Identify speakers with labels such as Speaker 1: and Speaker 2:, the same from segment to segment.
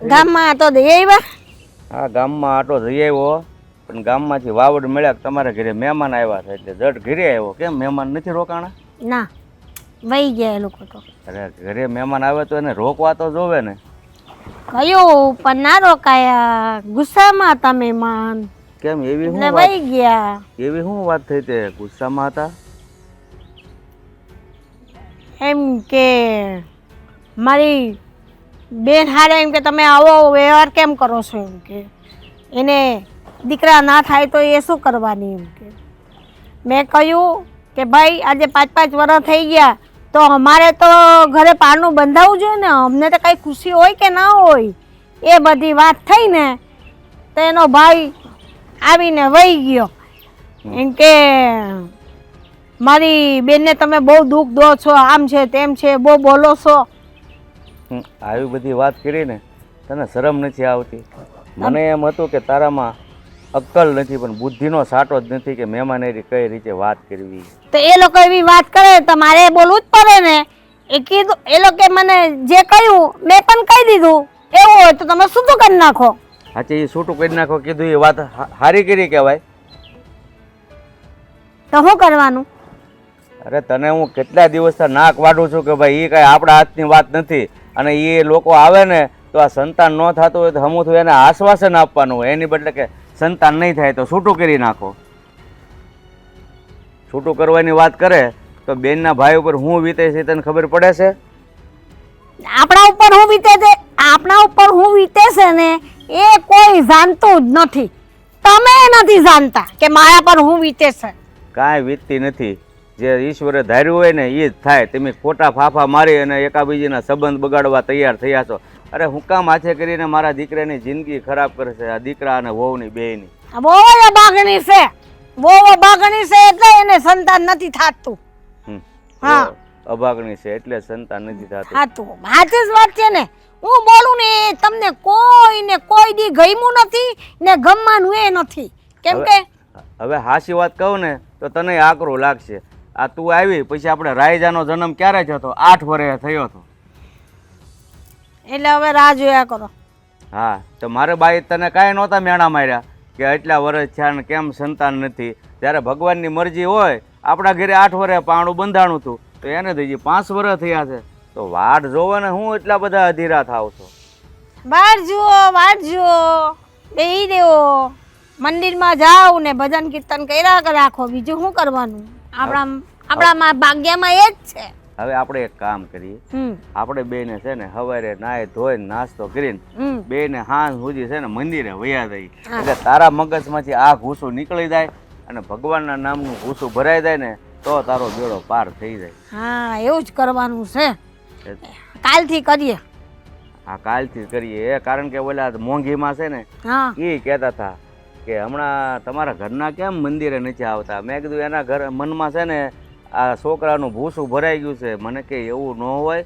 Speaker 1: ગામમાં આટો દઈ આવ્યા?
Speaker 2: હા ગામમાં આટો દઈ આવ્યો. પણ ગામમાંથી વાવડ મળ્યા તમારા ઘરે મહેમાન આવ્યા છે એટલે જટ ઘરે આવ્યો. કેમ મહેમાન નથી રોકાણા?
Speaker 1: ના વહી ગયા એ લોકો તો.
Speaker 2: અરે ઘરે મહેમાન આવે તો એને રોકવા તો જોવે ને.
Speaker 1: કયું? પણ ના રોકાયા. ગુસ્સામાં હતા મહેમાન
Speaker 2: કેમ એવી
Speaker 1: વહી ગયા.
Speaker 2: એવી શું વાત થઈ તે? ગુસ્સામાં હતા?
Speaker 1: એમ કે મારી બેન હારે એમ કે તમે આવો વ્યવહાર કેમ કરો છો એમ કે. એને દીકરા ના થાય તો એ શું કરવાની એમ કે. મેં કહ્યું કે ભાઈ, આજે પાંચ પાંચ વર્ષ થઈ ગયા, તો અમારે તો ઘરે પારનું બંધાવવું જોઈએ ને, અમને તો કંઈ ખુશી હોય કે ના હોય? એ બધી વાત થઈ ને, તો એનો ભાઈ આવીને વહી ગયો. એમ કે મારી બેનને તમે બહુ દુઃખ દો છો આમ છે તેમ છે બહુ બોલો છો.
Speaker 2: આવી બધી વાત કરીને તને શરમ નથી આવતી. મને એમ હતું કે તારામાં અક્કલ નથી પણ બુદ્ધિનો સાટો જ નથી કે મહેમાન કઈ રીતે વાત કરવી.
Speaker 1: તો એ લોકો એવી વાત કરે તો મારે બોલવું જ પડે ને. એ કીધું એ લોકો મને જે કહ્યું મેં પણ કહી દીધું. એવું હોય તો તમે શું કરી નાખો.
Speaker 2: સાચે એ છૂટું કરી નાખો કીધું એ વાત હારી કરી કહેવાય.
Speaker 1: તો શું કરવાનું?
Speaker 2: અરે તને હું કેટલા દિવસથી નાક વાઢું છું કે ભાઈ એ કાંઈ આપણા હાથની વાત નથી. અને એ લોકો આવે ને તો આ સંતાન ન થતું હોય તો હમું એને આશ્વાસન આપવાનું હોય. એની બદલે કે સંતાન નહીં થાય તો છૂટું કરી નાખો. છૂટું કરવાની વાત કરે તો બેનના ભાઈ ઉપર હું વીતે છે તને ખબર પડે છે?
Speaker 1: આપણા ઉપર હું વીતે છે? આપણા ઉપર હું વીતે છે ને એ કોઈ જાણતું જ નથી. તમે નથી જાણતા કે મારા પર હું વીતે છે.
Speaker 2: કાંઈ વીતતી નથી. જે ઈશ્વરે ધાર્યું હોય ને એ જ થાય. તમે ખોટા ફાફા મારી અને એકાબીજીના સંબંધ બગાડવા તૈયાર થયા છો. અરે હું કામ હાથે કરીને મારા દીકરાની જિંદગી ખરાબ કરે છે આ દીકરા અને વહુની બેયની.
Speaker 1: બહુ બાગણી છે. બહુ બાગણી છે એટલે એને સંતાન નથી થાતું. હા.
Speaker 2: અભાગણી છે એટલે સંતાન નથી થતું.
Speaker 1: થાતું. સાચી જ વાત છે ને. હું બોલું ને તમને કોઈને કોઈ દી ગમ્યું નથી ને ગમવાનું એ નથી. કેમ કે?
Speaker 2: હવે હાસી વાત કહું ને તો તને આકરું લાગશે. આ તું આવી પછી આપણે રાયજાનો જન્મ ક્યારે થયો? હતો આઠ વર્ષે થયો હતો
Speaker 1: એટલે હવે રાહ જોયા કરો.
Speaker 2: હા તો મારે બાઈ તને કાંઈ નહોતા મેણા માર્યા કે એટલા વર્ષ થયા ને કેમ સંતાન નથી? જ્યારે ભગવાનની મરજી હોય આપણા ઘરે આઠ વર્ષે પાણું બંધાણું હતું તો એને થઈ પાંચ વર્ષ થયા છે. તો વાટ જોવે ને હું એટલા બધા અધીરા થાવ છો.
Speaker 1: બહાર જુઓ વાટ જુઓ બેહી દેવો. મંદિરમાં જાવ ને ભજન કીર્તન કર્યા કર રાખો બીજું શું કરવાનું? આપણા આપણામાં ભાગ્યમાં એ જ છે.
Speaker 2: હવે આપણે એક કામ કરીએ. આપણે બેને છે ને સવારે નાય ધોઈ નાસ્તો કરીને બેને હાંજ સુધી છે ને મંદિરે વયા જઈ એટલે તારા મગજમાંથી આ ઘૂસું નીકળી જાય અને ભગવાનના નામનું ઘૂસું ભરાઈ જાય ને તો તારો બેડો પાર થઈ જાય.
Speaker 1: હા એવું જ કરવાનું છે. કાલથી કરીએ.
Speaker 2: હા કાલથી કરીએ. એ કારણ કે ઓલા મોંઘીમાં છે ને એ કહેતા હતા કે હમણાં તમારા ઘરના કેમ મંદિરે નથી આવતા? મેં કીધું એના ઘર મનમાં છે ને આ છોકરાનું ભૂસું ભરાઈ ગયું છે. મને કે એવું ન હોય.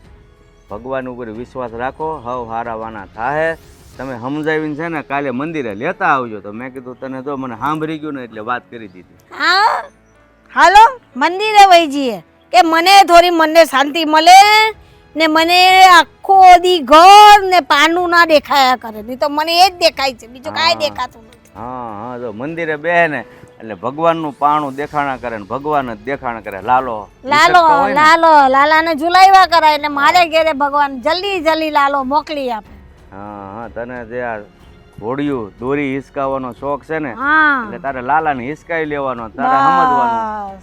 Speaker 2: ભગવાન ઉપર વિશ્વાસ રાખો. હવ હારાવાના થાહે. તમે સમજાવીને છે ને કાલે મંદિરે લેતા આવજો. તો મેં કીધું તને તો મને સાંભળી ગયું ને એટલે વાત કરી દીધી.
Speaker 1: હા? હાલો મંદિરે વહી જઈએ. કે મને થોડી મનને શાંતિ મળે ને મને આખો દી ઘર ને પાનું ના દેખાયા કરે. નહીં તો મને એ જ દેખાય છે. બીજું કાંઈ. દેખાતું નથી.
Speaker 2: હા હા જો મંદિરે બે ને એટલે ભગવાનનું પાણું દેખાણા કરે ને ભગવાન જ દેખાણા કરે. લાલો
Speaker 1: લાલો. લાલો લાલાને ઝુલાવ્યા કરાય એટલે મારે ઘેરે ભગવાન જલ્દી જલ્દી લાલો મોકલી આપે.
Speaker 2: હા હા તને જે આ ઘોડિયું દોરી હિસકાવાનો શોખ છે ને એટલે તારે લાલાને હિસકાઈ લેવાનો તારે સમજવાનું.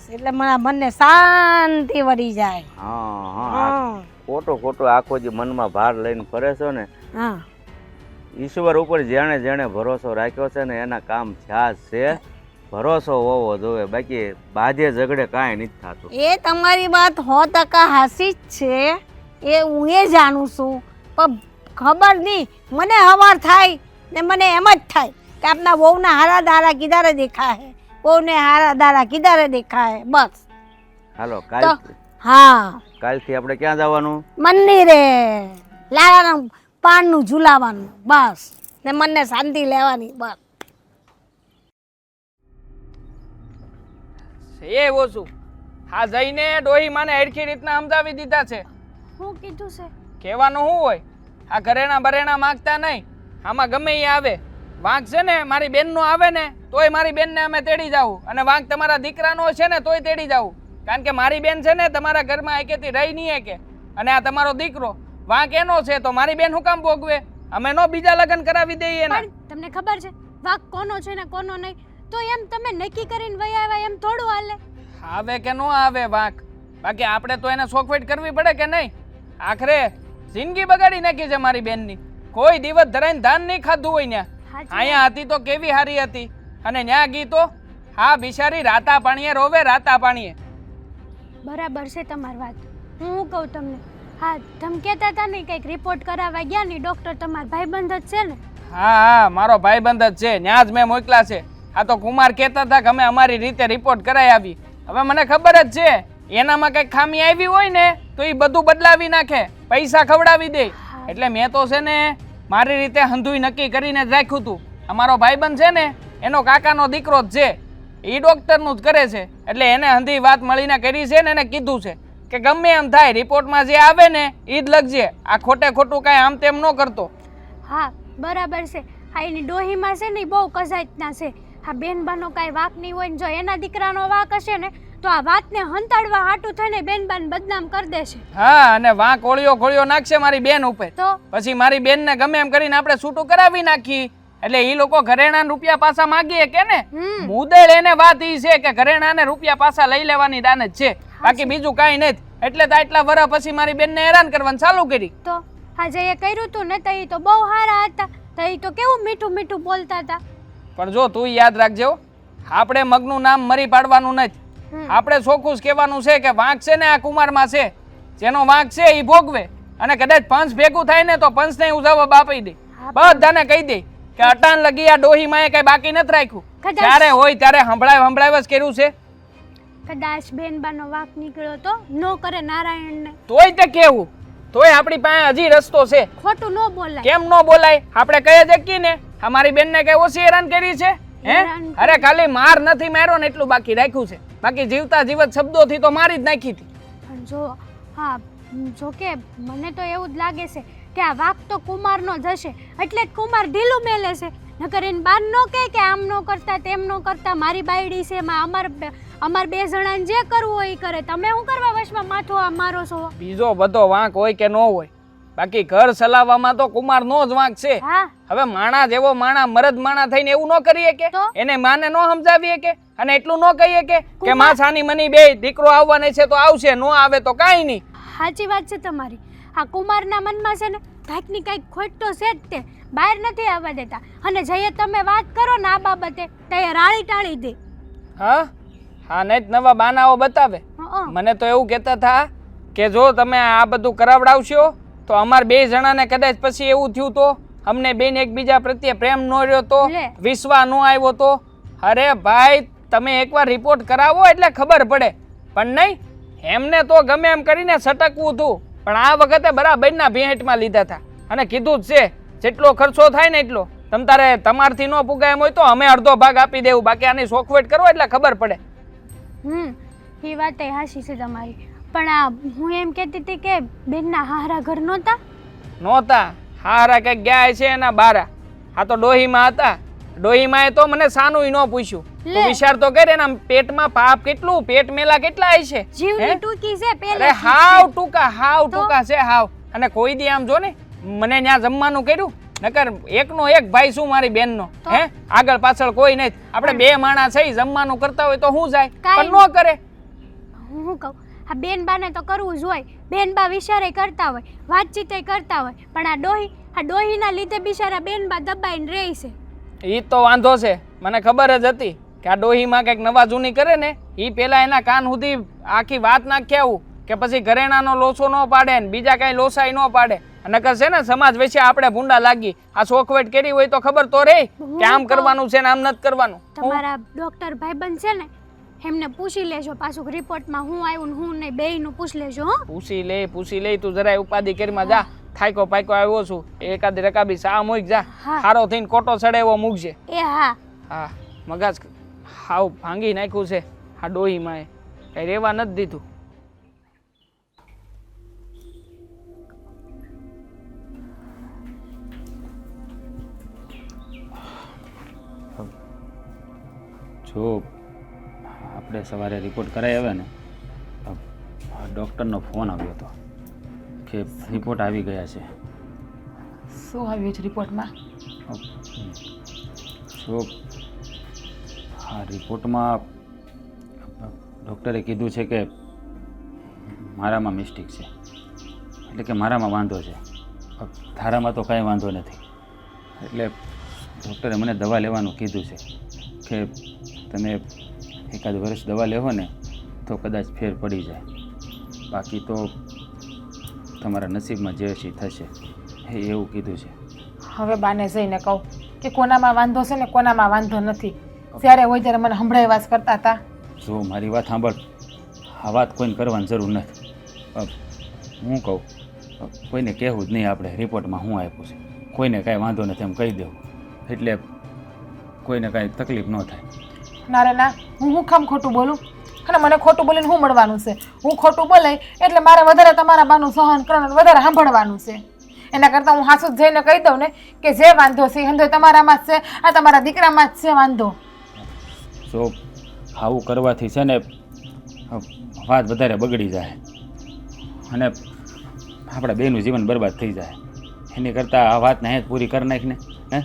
Speaker 1: એટલે મારા મનને શાંતિ વળી જાય.
Speaker 2: હા હા
Speaker 1: હા.
Speaker 2: ખોટો ખોટો આખો જે મનમાં ભાર લઈને ફરે છો ને
Speaker 1: હા.
Speaker 2: ઈશ્વર ઉપર જેણે જેણે ભરોસો રાખ્યો છે ને એના કામ થયા છે. ભરોસો હોવો જોવે બાકી બાજે ઝઘડે કાંઈ નથી થતું.
Speaker 1: એ તમારી વાત સો ટકા હાસી જ છે. એ હું એ જાણું છું. પણ ખબર નહીં. મને હવાર થાય ને મને એમ જ થાય કે આપના વહુના હારા દારા કિધારે દેખાય વહુને હારા દારા કિધારે દેખાય બસ.
Speaker 2: હાલો કાલ
Speaker 1: હા.
Speaker 2: કાલથી આપણે ક્યાં જવાનું?
Speaker 1: મંદિરે. લાલાનું પાનનું ઝુલાવાનું બસ. ને મનને શાંતિ લેવાની બસ.
Speaker 3: એ ઓછું હા જઈને ડોહી માને હેડખી રીતના સમજાવી દીધા છે.
Speaker 4: હું કીધું છે?
Speaker 3: કહેવાનું શું હોય? આ ઘરેણા બરેણા માંગતા નહીં. આમાં ગમે એ આવે. વાંક છે ને મારી બેનનો આવે ને તોય મારી બેનને અમે તેડી જાવું અને વાંક તમારા દીકરાનો છે ને તોય તેડી જાવું કારણ કે મારી બેન છે ને તમારા ઘરમાં એકેથી રહી નહીં કે અને આ તમારો દીકરો વાંક એનો છે તો મારી બેન હું કામ ભોગવે? અમે નો બીજા લગ્ન કરાવી દઈએ ને
Speaker 4: પણ તમને ખબર છે વાક કોનો છે ને કોનો નહીં? તો એમ તમે નક્કી કરીને વયા આવ્યા એમ થોડું હાલે.
Speaker 3: આવે કે નો આવે વાંક? બાકી આપણે તો એને સોખવેટ કરવી પડે કે નહીં? આખરે જિંદગી બગાડી નાખી છે મારી બેનની. કોઈ દિવસ ધરાઈને ધાન નહીં ખાધું હોય ને અહીંયા હતી તો કેવી હારી હતી? અને ન્યા ગઈ તો? હા બિચારી રાતા પાણીએ રોવે રાતા પાણીએ
Speaker 4: બરાબર છે તમારી વાત. હું શું કહું તમને હા તમે કહેતા હતા ને કંઈક રિપોર્ટ કરાવવા ગયા ને ડૉક્ટર તમારા ભાઈબંધ જ છે ને.
Speaker 3: હા હા મારો ભાઈબંધ જ છે ત્યાં જ મેં મોકલા છે. આ તો કુમાર કહેતા હતા કે અમે અમારી રીતે રિપોર્ટ કરાવી આવી. હવે મને ખબર જ છે એનામાં કંઈક ખામી આવી હોય ને તો એ બધું બદલાવી નાખે પૈસા ખવડાવી દે. એટલે મેં તો છે ને મારી રીતે હંધુઈ નક્કી કરીને જ રાખ્યું હતું. અમારો ભાઈબંધ છે ને એનો કાકાનો દીકરો જ છે. એ ડોક્ટરનું જ કરે છે એટલે એને હંધી વાત મળીને કરી છે ને એને કીધું છે. કે ગમે એમ થાય રિપોર્ટમાં જે આવે ને એ જ લખજે. આ ખોટે ખોટું કાંઈ આમ તેમ ન કરતો.
Speaker 4: હા બરાબર છે. હા એની ડોહીમાં છે ને બહુ કસાયતના છે. હા બેનબાનો કાંઈ વાક નહીં હોય ને જો એના દીકરાનો વાક હશે ને તો આ વાતને હંતાડવા હાટું થઈને બેનબાન બદનામ કરી દેશે.
Speaker 3: હા અને વાં કોળિયો કોળિયો નાખશે મારી બેન ઉપર.
Speaker 4: તો?
Speaker 3: પછી મારી બેનને ગમે એમ કરીને આપણે છૂટું કરાવી નાખી. એટલે એ લોકો ઘરેણા રૂપિયા પાછા માગીએ કે ને? મુદેલ એને વાત ઈ છે કે ઘરેણાને રૂપિયા પાછા લઈ લેવાની દાન જ છે. બાકી બીજું કાંઈ નથી. એટલે તો આટલા વર્ષ પછી મારી બેનને હેરાન કરવાનું ચાલુ કરી.
Speaker 4: તો આજે એ કર્યું તું ને તઈ તો બહુ સારા હતા. તઈ તો કેવું મીઠું મીઠું બોલતા હતા.
Speaker 3: પણ જો તું યાદ રાખજો આપણે મગનું નામ મરી પાડવાનું નથી. આપણે ચોખ્ખું કહેવાનું છે કે વાંક છે ને આ કુમારમાં છે. જેનો વાંક છે એ ભોગવે. અને કદાચ પંચ ભેગું થાય ને તો પંચને હું જવાબ આપી દે. બધાને કહી દે કે અટાણ લગી આ ડોહી માએ કઈ બાકી નથી રાખ્યું. જ્યારે હોય ત્યારે હંભળાય હંભળાય જ કર્યું છે.
Speaker 4: કદાચ બેનબાનો વાક નીકળ્યો તો નો કરે નારાયણને.
Speaker 3: તોય તે કેવું? તોય આપણી પાસે હજી રસ્તો છે.
Speaker 4: ખોટું ન બોલાય.
Speaker 3: કેમ ન બોલાય? આપણે કહી શકીએ ને અમારી બેનને કઈ ઓછી હેરાન કરી છે? હે? અરે ખાલી માર નથી માર્યો ને એટલું બાકી રાખ્યું છે. બાકી જીવતા જીવત શબ્દોથી તો મારી જ નાખી હતી.
Speaker 4: પણ જો હા જો કે મને તો એવું જ લાગે છે કે આ વાક તો કુમારનો જ હશે. એટલે જ કુમાર ઢીલું મેલે છે. નકર એને બાર ન કહે કે આમ ન કરતા તેમ ન કરતા મારી બાયડી છે માં અમાર અમાર બે જણાને જે કરવું હોય એ કરે. તમે શું કરવા વશમાં માથું આ મારો છો?
Speaker 3: બીજો બધો વાંક હોય કે ન હોય બાકી ઘર ચલાવવામાં તો કુમાર નો જ વાંક છે.
Speaker 4: હા.
Speaker 3: હવે માણા જેવો માણા મરદ માણા થઈને એવું ન કરીએ કે?
Speaker 4: તો?
Speaker 3: એને માને ન સમજાવીએ કે? અને એટલું ન કહીએ કે? કે
Speaker 4: કુમાર-
Speaker 3: માં છાની મની બે દીકરો આવવાને છે તો આવશે નો આવે તો કાંઈ નહીં.
Speaker 4: સાચી વાત છે તમારી. આ કુમારના મનમાં છે ને કાંઈકની કાંઈક ખોટ તો છે જ તે. બહાર નથી આવવા દેતા. અને જઈએ તમે વાત કરો ને આ બાબતે તો એ રાળી ટાળી દે.
Speaker 3: હા? હા નહીં નવા બાનાઓ બતાવે. મને તો એવું કહેતા હતા કે જો તમે આ બધું કરાવડાવશો તો અમાર બે જણાને કદાચ પછી એવું થયું તો અમને બેન એકબીજા પ્રત્યે પ્રેમ ન રહ્યો તો વિશ્વા ન આવ્યો તો. અરે ભાઈ તમે એકવાર રિપોર્ટ કરાવો એટલે ખબર પડે. પણ નહીં એમને તો ગમે એમ કરીને સટકવું હતું. પણ આ વખતે બરાબરના ભેંટમાં લીધા હતા. અને કીધું જ છે જેટલો ખર્ચો થાય ને એટલો. તમ તારે તમારથી ન પુગાય એમ હોય તો અમે અડધો ભાગ આપી દેવું બાકી આની સોખવેટ કરો એટલે ખબર પડે.
Speaker 4: હમ એ વાત એ હાસી છે તમારી. પણ આ હું એમ કહેતી હતી કે બેનના હારા ઘર નહોતા?
Speaker 3: નહોતા. હારા કે ગયા છે એના બારા. આ તો ડોહીમાં હતા. ડોહીમાં તો મને સાનું ન પૂછ્યું. તું વિચાર તો કરે એના પેટમાં પાપ કેટલું પેટ મેલા કેટલા હોય છે?
Speaker 4: જીવની ટૂંકી છે
Speaker 3: અરે
Speaker 4: પેલે
Speaker 3: હાવ ટૂંકા હાવ ટૂંકા છે હાવ. અને કોઈ દી આમ જો ને મને ત્યાં જમવાનું કર્યું. નકર એકનો એક ભાઈ શું મારી બેનનો? હે? આગળ પાછળ કોઈ નહીં. આપણે બે માણસ છે જમવાનું કરતા હોય તો હું જાય? પણ નો કરે.
Speaker 4: હું કહું? આ બેનબાને તો કરવું જ હોય. બેનબા વિચારે કરતા હોય વાતચીતે કરતા હોય. પણ આ ડોહી આ ડોહીના લીધે બિચારા બેનબા દબાઈને રહે છે.
Speaker 3: ઈ તો વાંધો છે. મને ખબર જ હતી કે આ ડોહીમાં કંઈક નવા જૂની કરે ને ઈ પેલા એના કાન સુધી આખી વાત નાખી આવું કે પછી ઘરેણાનો લોસો ન પાડે ને બીજા કાંઈ લોસાઈ ન પાડે. અને છે ને સમાજ વિશે આપણે ભૂંડા લાગી. આ શોખવેટ કરી હોય તો ખબર તો રે કે આમ કરવાનું છે ને આમ નથી કરવાનું.
Speaker 4: તમારા ડોક્ટર ભાઈબંધ છે ને એમને પૂછી લેજો પાછું રિપોર્ટમાં હું આવ્યું ને હું નહીં બેયનું પૂછી લેજો
Speaker 3: પૂછી લે પૂછી લે તું જરાય ઉપાધિ કરીમાં જા. થાયકો પાયકો આવ્યો છું. એકાદ રકાબી સા મૂક જા. હારો થઈને કોટો ચડે એવો મૂકજે
Speaker 4: એ હા.
Speaker 3: હા મગજ હાવ ભાંગી નાખ્યું છે. આ ડોહીમાં કઈ રેવા નથી દીધું.
Speaker 5: જો આપણે સવારે રિપોર્ટ કરાવી આવ્યા ને ડૉક્ટરનો ફોન આવ્યો હતો કે રિપોર્ટ આવી ગયા છે.
Speaker 6: શું આવ્યું છે રિપોર્ટમાં
Speaker 5: જો આ રિપોર્ટમાં ડૉક્ટરે કીધું છે કે મારામાં મિસ્ટેક છે. એટલે કે મારામાં વાંધો છે. તારામાં તો કાંઈ વાંધો નથી. એટલે ડૉક્ટરે મને દવા લેવાનું કીધું છે કે તમે એકાદ વર્ષ દવા લેવો ને તો કદાચ ફેર પડી જાય. બાકી તો તમારા નસીબમાં જે છે થશે. એ એવું કીધું છે.
Speaker 6: હવે બાને જઈને કહું કે કોનામાં વાંધો છે ને કોનામાં વાંધો નથી. ત્યારે હોય ત્યારે મને સંભળાય વાત કરતા હતા.
Speaker 5: જો મારી વાત સાંભળ આ વાત કોઈને કરવાની જરૂર નથી. હું કહું કોઈને કહેવું જ નહીં આપણે રિપોર્ટમાં હું આપ્યું છે. કોઈને કાંઈ વાંધો નથી એમ કહી દેવું. એટલે કોઈને કાંઈ તકલીફ ન થાય.
Speaker 6: ના રે, ના, હું હું કામ ખોટું બોલું? અને મને ખોટું બોલીને શું મળવાનું છે? હું ખોટું બોલાય એટલે મારે વધારે તમારા બાનું સહન કરવાનું, વધારે સાંભળવાનું છે. એના કરતાં હું હાસુ જઈને કહી દઉં ને કે જે વાંધો છે વાંધો તમારામાં જ છે, આ તમારા દીકરામાં જ છે વાંધો.
Speaker 5: જો આવું કરવાથી છે ને, વાત વધારે બગડી જાય. અને આપણા બેનું જીવન બરબાદ થઈ જાય. એની કરતાં આ વાતને હેત પૂરી કરી નાખીને, હે?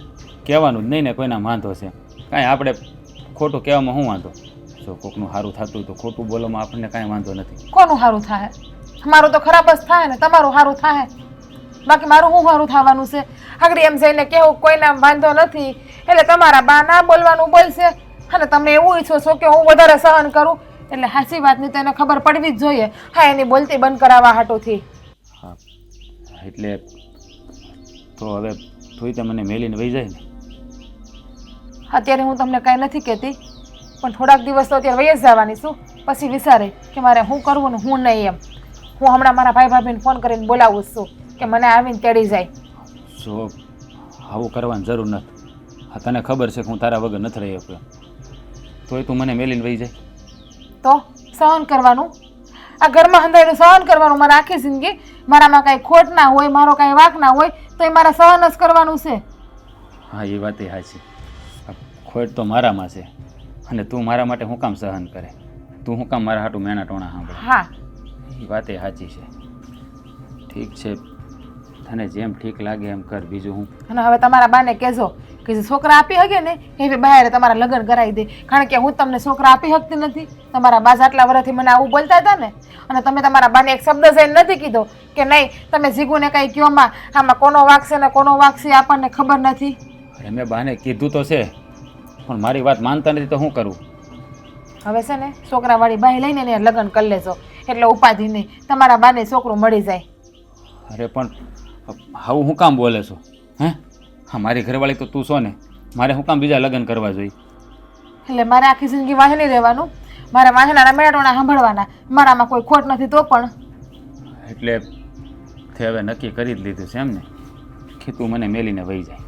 Speaker 5: કહેવાનું જ નહીં ને કોઈના વાંધો છે. કાંઈ આપણે ખોટું કહેવામાં શું વાંધો? જો કોકનું સારું થતું હોય તો ખોટું બોલવામાં આપણને કાંઈ વાંધો નથી.
Speaker 6: કોનું સારું થાય મારું તો ખરાબ જ થાય ને તમારું સારું થાય બાકી મારું શું સારું થવાનું છે? આગળ એમ જઈને કેવું કોઈના વાંધો નથી એટલે તમારા બા ના બોલવાનું બોલશે. અને તમે એવું ઈચ્છો છો કે હું વધારે સહન કરું? એટલે સાચી વાતની તો એને ખબર પડવી જ જોઈએ. હા એની બોલતી બંધ કરાવવા હાટોથી.
Speaker 5: હા એટલે તો હવે થોડી તો મને મેલીને વહી જાય ને.
Speaker 6: અત્યારે હું તમને કાંઈ નથી કહેતી પણ થોડાક દિવસ તો અત્યારે જ જવાની છું. પછી વિચારે કે મારે શું કરવું ને હું નહીં એમ. હું હમણાં મારા ભાઈ ભાભીને ફોન કરીને બોલાવું છું કે મને આવીને તેડી જાય.
Speaker 5: જો આવું કરવાની જરૂર નથી. હા તને ખબર છે કે હું તારા વગર નથી રહી શકતો તોય તું મને મેલીને વહી જાય.
Speaker 6: તો સહન કરવાનું? આ ઘરમાં હંધાયેલું સહન કરવાનું મારા આખી જિંદગી? મારામાં કાંઈ ખોટ ના હોય મારો કાંઈ વાંક ના હોય તો એ મારા સહન જ કરવાનું છે.
Speaker 5: હા એ વાત એ હાચી. ખોટ તો મારામાં છે. અને તું મારા માટે હું કામ સહન કરે? તું હું કામ મારા હાટું મેના ટોણા સાંભળે?
Speaker 6: હા.
Speaker 5: એ વાત એ સાચી છે. ઠીક છે. તને જેમ ઠીક લાગે એમ કર બીજું હું.
Speaker 6: અને હવે તમારા બાને કહેજો કે જે છોકરા આપી શકે ને એવી બહાર તમારા લગ્ન કરાવી દે. કારણ કે હું તમને છોકરા આપી શકતી નથી. તમારા બા આટલા વર્ષથી મને આવું બોલતા હતા ને અને તમે તમારા બાને એક શબ્દ જઈને નથી કીધો કે નહીં તમે જીગુને કાંઈ કયો આમાં કોનો વાગશે ને કોનો વાગશે આપણને ખબર નથી.
Speaker 5: અરે મેં બાને કીધું તો છે. પણ મારી વાત માનતા નથી તો શું કરું?
Speaker 6: હવે છે ને છોકરાવાળી બાઈ લઈને એને લગ્ન કરી લેજો. એટલે ઉપાધિ નહીં. તમારા બાને છોકરું મળી જાય.
Speaker 5: અરે પણ આવું હું કામ બોલે છો? હે? હા મારી ઘરવાળી તો તું છો ને. મારે હું કામ બીજા લગ્ન કરવા જોઈએ?
Speaker 6: એટલે મારે આખી જિંદગી વાહે નહીં રહેવાનું. મારે વાહેનાના મેળાટોણા સાંભળવાના. મારામાં કોઈ ખોટ નથી તો પણ.
Speaker 5: એટલે તે હવે નક્કી કરી જ લીધું છે એમ ને કે તું મને મેલીને વહી જાય.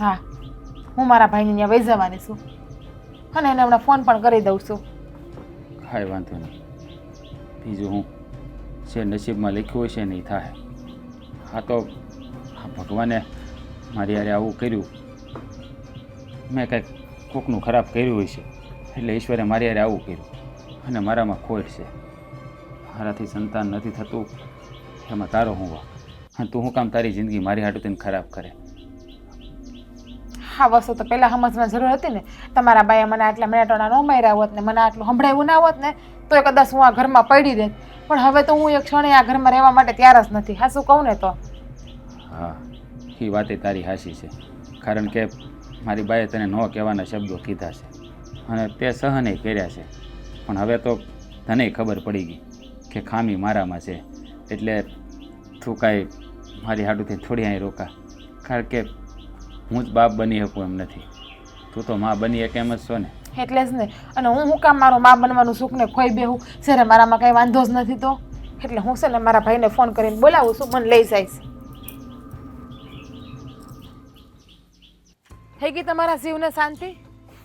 Speaker 6: હા. હું મારા ભાઈને ત્યાં વહી જવાની છું. અને એને હમણાં ફોન પણ કરી દઉં છું.
Speaker 5: કાંઈ વાંધો નહીં. બીજું હું જે નસીબમાં લખ્યું હોય છે નહીં થાય. હા તો ભગવાને મારી યારે આવું કર્યું. મેં કંઈક કોકનું ખરાબ કર્યું હોય છે, એટલે ઈશ્વરે મારી યારે આવું કર્યું. અને મારામાં ખોટ છે. મારાથી સંતાન નથી થતું. એમાં તારો હું અને તું હું કામ તારી જિંદગી મારી હાટું તેને ખરાબ કરે?
Speaker 6: હા, વસ્તુ તો પહેલાં સમજવાની જરૂર હતી ને. તમારા બાએ મને આટલા મેળાટોણા ન માર્યા હોત ને, મને આટલું સંભળાવ્યું ના હોત ને, તો કદાચ હું આ ઘરમાં પડી દેત પણ હવે તો હું એક ક્ષણે આ ઘરમાં રહેવા માટે તૈયાર જ નથી. હા, શું કહું ને તો?
Speaker 5: હા એ વાતે તારી હાસી છે. કારણ કે મારી બાએ તને ન કહેવાના શબ્દો કીધા છે. અને તે સહને કર્યા છે. પણ હવે તો તને ખબર પડી ગઈ કે ખામી મારામાં છે. એટલે તું કાંઈ મારી હાડુથી થોડી અહીં રોકા. કારણ કે હું જ બાપ બની શકું એમ નથી. તું તો માં બની એક એમ જ છો ને.
Speaker 6: એટલે જ ને. અને હું હું કામ મારું મા બનવાનું સુખને ખોઈ બેહું? સરે મારામાં કાંઈ વાંધો જ નથી તો? એટલે હું છે ને મારા ભાઈને ફોન કરીને બોલાવું છું, મને લઈ જઈશ થઈ ગઈ તમારા જીવને શાંતિ?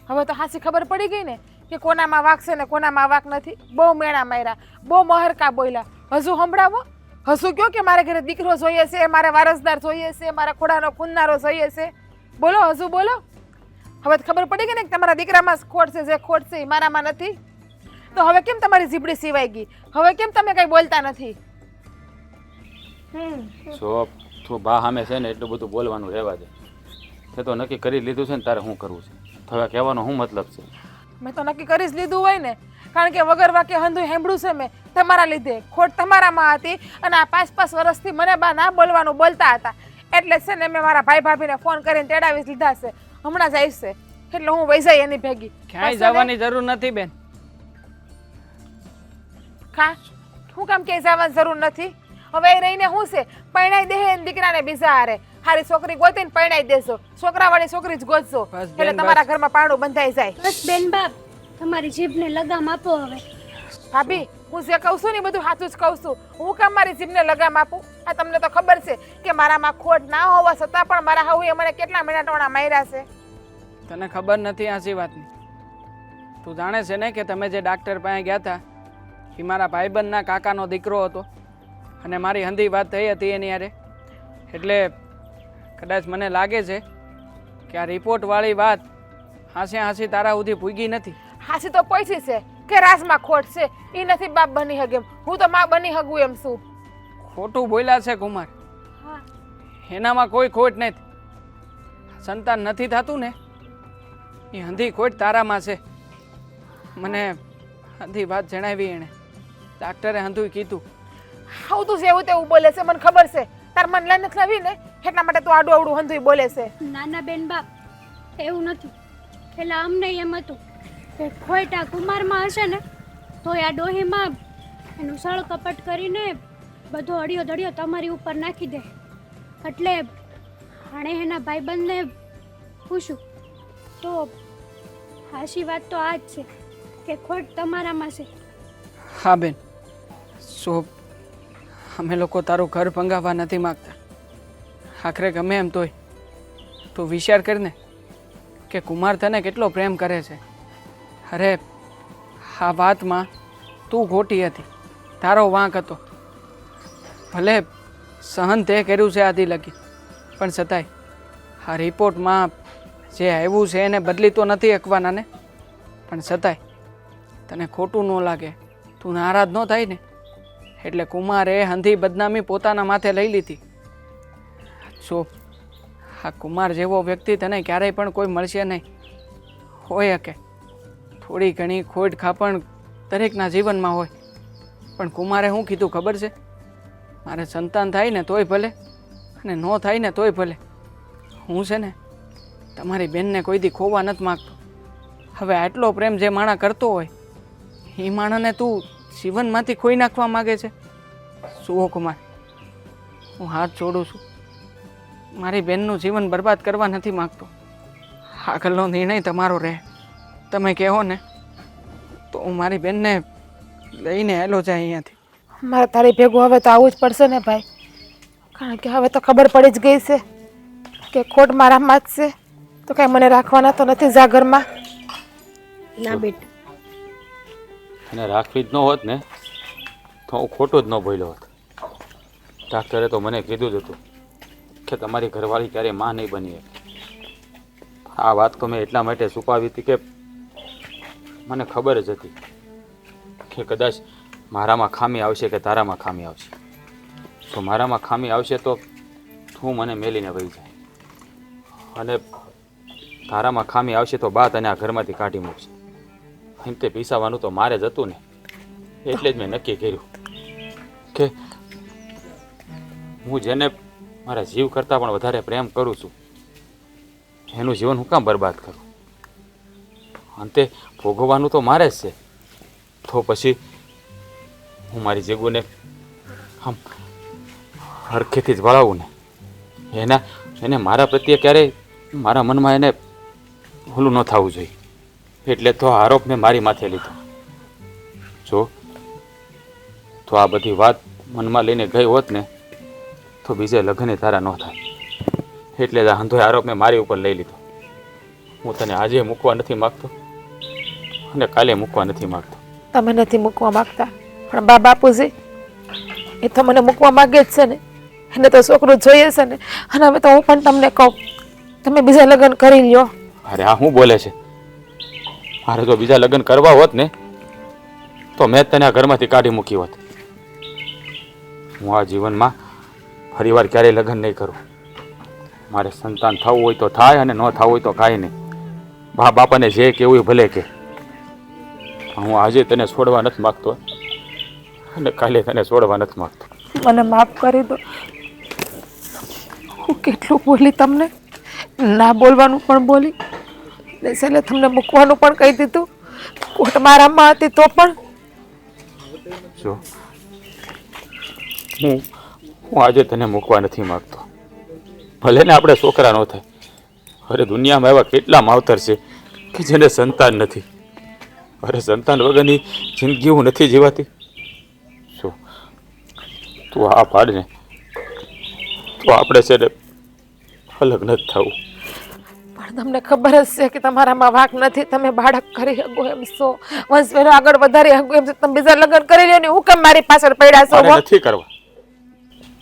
Speaker 6: હવે તો હાસી ખબર પડી ગઈ ને કે કોનામાં વાક છે ને કોનામાં વાક નથી. બહુ મેળા માર્યા, બહુ મહરકા બોલ્યા. હજુ સંભળાવો? હજુ કયો કે મારે ઘરે દીકરો જોઈએ છે, મારે વારસદાર જોઈએ છે, મારા ખોડાનો ખૂનનારો જોઈએ છે? બોલો હજુ બોલો. હવે તો ખબર પડી ગઈ ને કે તમારા દીકરામાં જ ખોટ છે જે ખોટ છે એ મારામાં નથી. તો હવે કેમ તમારી જીબડી સિવાય ગઈ? હવે કેમ તમે કંઈ બોલતા નથી?
Speaker 5: જો તું બા સામે છે ને એટલું બધું બોલવાનું રહેવા દે. તે તો નક્કી કરી લીધું છે ને તારે શું કરવું છે? હવે કહેવાનો શું મતલબ છે?
Speaker 6: મેં તો નક્કી કરી જ લીધું હોય ને. કારણ કે વગર વાક્ય હંધું હેંભળું છે મેં. તમારા લીધે ખોટ તમારામાં હતી અને આ પાંચ પાંચ વર્ષથી મને બા ના બોલવાનું બોલતા હતા. એટલે છે ને મેં મારા ભાઈ ભાભીને ફોન કરીને તેડાવી લીધા છે. હમણાં જ આવશે એટલે હું વૈસા એની ભેગી.
Speaker 3: ક્યાંય જવાની જરૂર નથી બેન.
Speaker 6: ખા? હું કામ ક્યાંય જવાની જરૂર નથી? હવે એ રહીને શું છે? પરણાઈ દે એને દીકરાને બીજા હારે હારી છોકરી ગોતીને પરણાઈ દેશો. છોકરાવાળી છોકરી જ ગોતશો. એટલે તમારા. ઘરમાં પાડું બંધાઈ જાય.
Speaker 4: બસ બેન બાપ. તમારી જીભને લગામ આપો હવે.
Speaker 6: ભાભી હું જે કહું છું ને બધું સાચું જ કહું છું. હું કામ મારી જીભને લગામ આપું? આ તમને તો ખબર છે કે મારામાં ખોટ ના હોવા છતાં પણ મારા હાઉએ મને કેટલા મહિના ટોણા માર્યા છે.
Speaker 3: તને ખબર નથી આસી વાતની? તું જાણે છે ને કે તમે જે ડાક્ટર પાસે ગયા હતા એ મારા ભાઈબંધના કાકાનો દીકરો હતો. અને મારી હંધી વાત થઈ હતી એની યારે એટલે કદાચ મને લાગે છે કે આ રિપોર્ટવાળી વાત હાંસી હાંસી તારા સુધી પૂગી નથી.
Speaker 6: હાંસી તો પૈસી છે. કે રાસમાં ખોટ છે? એ નથી બાપ બની હગે એમ. હું તો માં બની હગું એમ છું.
Speaker 3: ખોટું બોલ્યા છે કુમાર.
Speaker 4: હા.
Speaker 3: એનામાં કોઈ ખોટ નથી. સંતાન નથી થતું ને એ હંધી ખોટ તારામાં છે. મને હંધી વાત જણાવી એણે. ડાક્ટરે હંધું કીધું.
Speaker 6: હાઉ તું જેવું તેવું બોલે છે મને ખબર છે. તાર મન લઈને નથી લાવી ને એટલા માટે તું આડું આવડું હંધુય બોલે છે.
Speaker 4: નાના બેન બાપ એવું નથી. પેલા અમને એમ હતું કે ખોયટા કુમારમાં હશે ને તો આ ડોહીમાં એનું સળ કપટ કરીને બધો અડિયો દડિયો તમારી ઉપર નાખી દે. એટલે આણે એના ભાઈબંધને પૂછ્યું તો હાશી વાત તો આ જ છે કે ખોટ તમારામાં છે.
Speaker 3: હા બેન, સો અમે લોકો તારું ઘર ભંગાવવા નથી માગતા. આખરે ગમે એમ તોય, તું વિચાર કરને કે કુમાર તને કેટલો પ્રેમ કરે છે. અરે, આ વાતમાં તું ખોટી હતી. તારો વાંક હતો. ભલે સહન તે કર્યું છે આદિ લગી પણ છતાંય આ રિપોર્ટમાં જે આવ્યું છે એને બદલી તો નથી અકવાના ને? પણ છતાંય તને ખોટું ન લાગે. તું નારાજ ન થાય ને? એટલે કુમારે હંધી બદનામી પોતાના માથે લઈ લીધી. જો, આ કુમાર જેવો વ્યક્તિ તને ક્યારેય પણ કોઈ મળશે નહીં. હોય કે થોડી ઘણી ખોટ ખાપણ દરેકના જીવનમાં હોય. પણ કુમારે શું કીધું ખબર છે? મારે સંતાન થાય ને તોય ભલે અને ન થાય ને તોય ભલે. હું છે ને તમારી બેનને કોઈ દી ખોવા નથી માગતો. હવે આટલો પ્રેમ જે માણા કરતો હોય, એ માણાને તું જીવનમાંથી ખોઈ નાખવા માગે છે? સુવો કુમાર, હું હાથ જોડું છું. મારી બેનનું જીવન બરબાદ કરવા નથી માગતો. આગળનો નિર્ણય તમારો રહે. તમે કહો ને તો હું મારી બેનને લઈને હેલો જાય અહીંયાથી.
Speaker 6: મારે તારી ભેગું હવે તો આવવું જ પડશે ને ભાઈ. કારણ કે હવે તો ખબર પડી જ ગઈ છે કે ખોટ મારામાં જ છે. તો કાંઈ મને રાખવાના તો નથી જાગરમાં.
Speaker 1: ના બેટ
Speaker 5: અને રાખવી જ ન હોત ને તો હું ખોટું જ ન બોલ્યો હોત. ડાક્ટરે તો મને કીધું જ હતું કે તમારી ઘરવાળી ક્યારેયમાં નહીં બની આ વાત તો મેં એટલા માટે છુપાવી હતી કે મને ખબર જ હતી કે કદાચ મારામાં ખામી આવશે કે તારામાં ખામી આવશે. તો મારામાં ખામી આવશે તો તું મને મેલીને વહી જાય. અને તારામાં ખામી આવશે તો બા તને આ ઘરમાંથી કાઢી મૂકશે. એમ તે પીસાવાનું તો મારે જ હતું ને. એટલે જ મેં નક્કી કર્યું કે હું જેને મારા જીવ કરતાં પણ વધારે પ્રેમ કરું છું, એનું જીવન હું કામ બરબાદ કરું. અંતે ભોગવવાનું તો મારે જ છે. તો પછી હું મારી જેગુને આમ હરખેથી જ વળાવું ને. એના, એને મારા પ્રત્યે ક્યારેય મારા મનમાં એને ભૂલું ન થવું જોઈએ. એટલે તો આરોપ મેં મારી માથે લીધો. જો, તો આ બધી વાત મનમાં લઈને ગઈ હોત ને, તો બીજે લગ્ન તારા ન થાય. એટલે જ આ આરોપ મેં મારી ઉપર લઈ લીધો. હું તને આજે મૂકવા નથી માગતો. અને કાલે મૂકવા નથી માગતો.
Speaker 6: તમે નથી મૂકવા માંગતા પણ બા બાપુજી એ તો મને મૂકવા માંગે જ છે ને. એને તો છોકરો જોઈએ છે ને. અને હવે તો હું પણ તમને કહું તમે બીજા લગ્ન કરી લ્યો.
Speaker 5: અરે આ શું બોલે છે? મારે જો બીજા લગ્ન કરવા હોત ને તો મેં તને આ ઘરમાંથી કાઢી મૂકી હોત. હું આ જીવનમાં ફરીવાર ક્યારેય લગ્ન નહીં કરું. મારે સંતાન થવું હોય તો થાય અને ન થવું હોય તો કાંઈ નહીં. બા બાપાને જે કેવું ભલે કે. હું આજે તને છોડવા નથી માગતો અને કાલે તને છોડવા નથી માગતો.
Speaker 6: મને માફ કરી દો. હું કેટલું બોલી તમને? ના બોલવાનું પણ બોલી. ને છેલ્લે તમને મૂકવાનું પણ કહી દીધું. કોટ મારામાં હતી તો પણ.
Speaker 5: જો હું હું આજે તને મૂકવા નથી માગતો. ભલે ને આપણે છોકરા ન થાય અરે દુનિયામાં એવા કેટલા માવતર છે કે જેને સંતાન નથી. અરે સંતાન વગરની જિંદગી હું નથી જીવાતી. જો તું આ પાડને તો આપણે છે ને અલગ નથી થવું.
Speaker 6: પણ તમને ખબર જ છે કે તમારામાં વાક નથી. તમે બાળક કરી શકો એમ છો. વંશ વેલો આગળ વધારી શકો એમ તમે બીજા લગ્ન કરી લ્યો ને હું કેમ મારી પાછળ પડ્યા છો
Speaker 5: મારે નથી કરવા.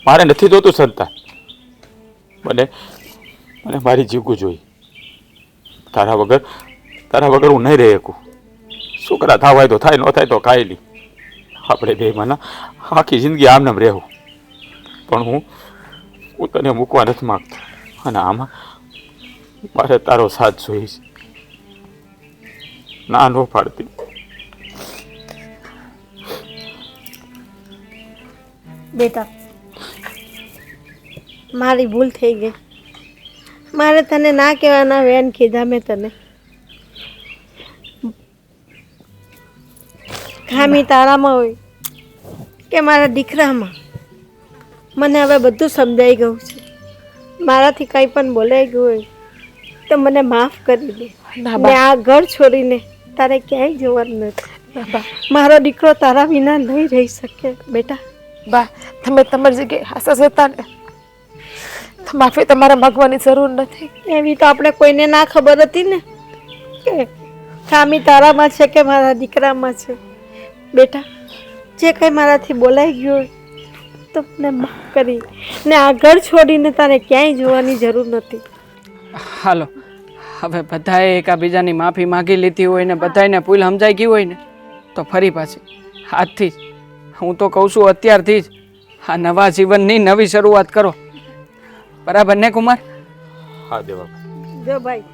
Speaker 5: મારે નથી જોતું સંતાન. મને મને મારી જીવવું જોઈએ તારા વગર તારા વગર હું નહીં રહી શકું. છોકરા થવાય તો થાય, ન થાય તો કાંઈ નહીં આપણે બે મને આખી જિંદગી આમને આમ રહેવું. પણ હું હું તને મૂકવા નથી માગતો. અને આમાં મારે તારો સાથ જોઈએ છે ના, નો પાડતી.
Speaker 7: બેટા, મારી ભૂલ થઈ ગઈ. મારે તને ના કહેવાના વેન કીધા મેં તને. ખામી તારામાં હોય કે મારા દીકરામાં? મને હવે બધું સમજાઈ ગયું છે. મારાથી કંઈ પણ બોલાઈ ગયું હોય તો મને માફ કરી દે.
Speaker 6: મેં
Speaker 7: આ ઘર છોડીને તારે ક્યાંય જવાનું નથી. મારો દીકરો તારા વિના નહીં રહી શકે બેટા.
Speaker 6: બા તમે તમારી જગ્યાએ હાસસ હતા ને માફી તમારે માગવાની જરૂર નથી.
Speaker 7: એવી તો આપણે કોઈને ના ખબર હતી ને કે ખામી તારામાં છે કે મારા દીકરામાં છે. બેટા જે કંઈ મારાથી બોલાઈ ગયું હોય તો મને માફ કરી ને આ ઘર છોડીને તારે ક્યાંય જોવાની જરૂર નથી.
Speaker 3: હાલો હવે બધાએ એકાબીજાની માફી માગી લીધી હોય ને બધાને ભૂલ સમજાઈ ગઈ હોય ને તો ફરી પાછી. આજથી જ હું તો કહું છું અત્યારથી જ આ નવા જીવનની નવી શરૂઆત કરો. બરાબર ને કુમાર?
Speaker 5: હા દેવા.
Speaker 7: જો ભાઈ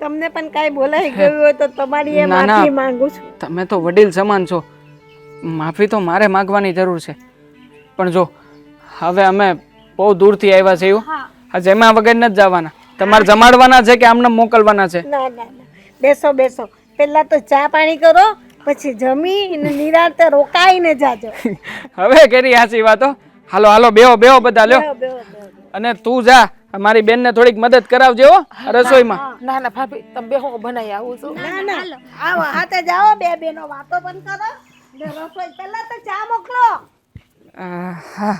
Speaker 7: તમને પણ કાંઈ બોલાઈ ગયું હોય તો તમારી એ. માફી માંગુ છું.
Speaker 3: તમે તો વડીલ સમાન છો. માફી તો મારે માગવાની જરૂર છે. પણ જો હવે અમે બહુ દૂરથી આવ્યા છીએ આ જેમાં વગર નથી જવાના. તમારે જમાડવાના છે કે આમને મોકલવાના છે?
Speaker 7: ના ના ના. બેસો બેસો. પહેલા તો ચા પાણી કરો પછી જમી ને નિરાંતે રોકાઈને જાજો.
Speaker 3: હવે કરી હાચી વાતો હાલો હાલો બેહો બેહો બધા લ્યો. અને તું જા. મારી બેનને થોડીક મદદ કરાવજે હો રસોઈમાં.
Speaker 6: ના ના ભાભી તમે બેહો બનાવી આવું છું.
Speaker 7: ના ના. આવો હાથે જાઓ બે બેનો વાતો પણ કરો. રસોઈ પહેલા તો ચા મોકલો.
Speaker 3: હા